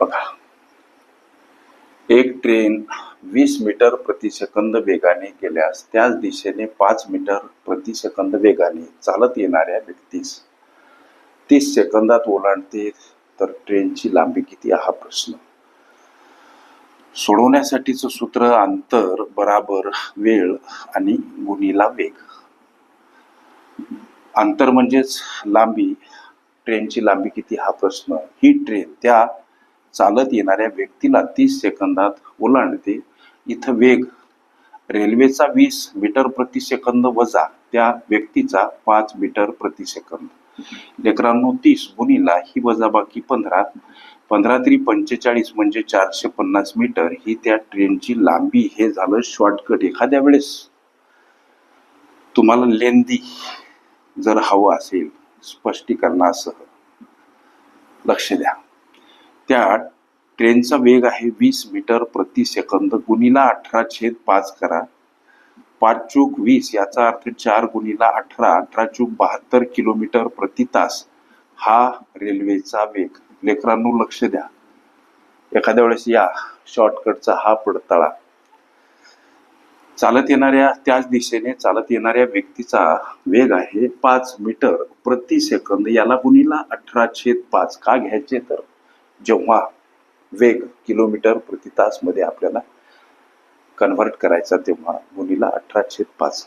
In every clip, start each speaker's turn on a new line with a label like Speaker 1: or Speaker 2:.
Speaker 1: बघा. एक ट्रेन वीस मीटर प्रति सेकंद वेगाने गेल्यास त्याच दिशेने पाच मीटर प्रति सेकंद वेगाने चालत येणाऱ्या व्यक्तीस तीस सेकंदात ओलांडते तर ट्रेनची लांबी किती हा प्रश्न. सोडवण्यासाठीचं सूत्र अंतर बराबर वेळ आणि गुणीला वेग. अंतर म्हणजेच लांबी ट्रेनची लांबी किती हा प्रश्न. ही ट्रेन त्या चालत येणाऱ्या व्यक्तीला तीस सेकंदात ओलांडते. इथं वेग. रेल्वेचा वीस मीटर प्रति सेकंद वजा त्या व्यक्तीचा पाच मीटर प्रति सेकंद. लेकरांनो तीस गुणीला ही वजाबाकी पंधरा. पंधरा तरी पंचेचाळीस म्हणजे चारशे पन्नास मीटर. ही त्या ट्रेनची लांबी. हे झालं शॉर्टकट एखाद्या वेळेस. तुम्हाला लेंदी जर हवं असेल स्पष्टीकरणासह. लक्ष द्या. त्या ट्रेनचा वेग आहे वीस मीटर प्रति सेकंद गुणीला अठरा छेद पाच करा. पाच चूक वीस याचा अर्थ चार गुणीला अठरा अठरा चूक बहात्तर किलोमीटर प्रति तास. हा रेल्वेचा वेग. लेकरांनो लक्ष द्या. एखाद्या वेळेस या शॉर्टकटचा हा पडताळा. चालत येणाऱ्या त्याच दिशेने चालत येणाऱ्या व्यक्तीचा वेग आहे पाच मीटर प्रति सेकंद. याला गुणीला अठरा छेद पाच. का घ्यायचे तर? जेव्हा वेग किलोमीटर प्रति तासमध्ये आपल्याला कन्व्हर्ट करायचा तेव्हा गुणीला अठरा छेद पाच.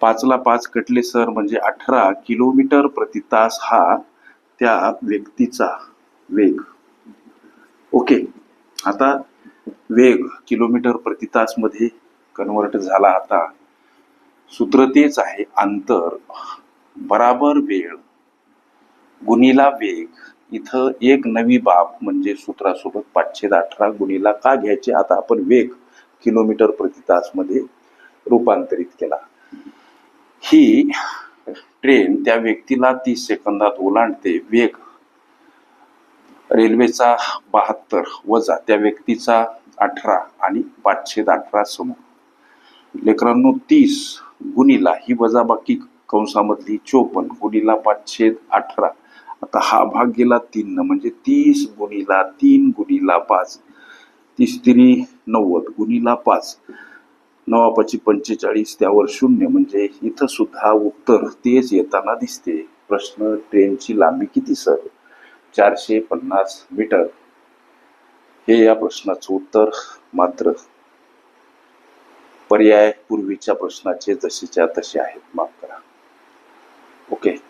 Speaker 1: पाचला पाच कटले सर म्हणजे अठरा किलोमीटर प्रति तास हा त्या व्यक्तीचा वेग. ओके आता वेग किलोमीटर प्रति तासमध्ये कन्वर्ट झाला आता. सूत्र तेच आहे अंतर बराबर वेळ गुणीला वेग. इथं एक नवी बाब म्हणजे सूत्रासोबत पाचशे अठरा गुणीला का घ्यायचे? आता आपण वेग किलोमीटर प्रति तासमध्ये रूपांतरित केला. ही ट्रेन त्या व्यक्तीला तीस सेकंदात ओलांडते. वेग रेल्वेचा बहात्तर वजा त्या व्यक्तीचा अठरा आणि पाचशे अठरा समोर. लेकरांनो तीस गुणीला ही वजाबाकी कंसामधली चोपन्न गुणीला पाचशे अठरा. आता हा भाग गेला तीन म्हणजे तीस गुणीला तीन गुणीला पाच. तीस तिरी नव्वद गुणीला पाच. नवापाची पंचेचाळीस त्यावर शून्य म्हणजे इथं सुद्धा उत्तर तेच येताना दिसते. प्रश्न ट्रेनची लांबी किती सर? चारशे पन्नास मीटर. हे या प्रश्नाचं उत्तर मात्र पर्याय पूर्वीच्या प्रश्नाचे जसेच्या तसे आहेत. माफ करा. ओके.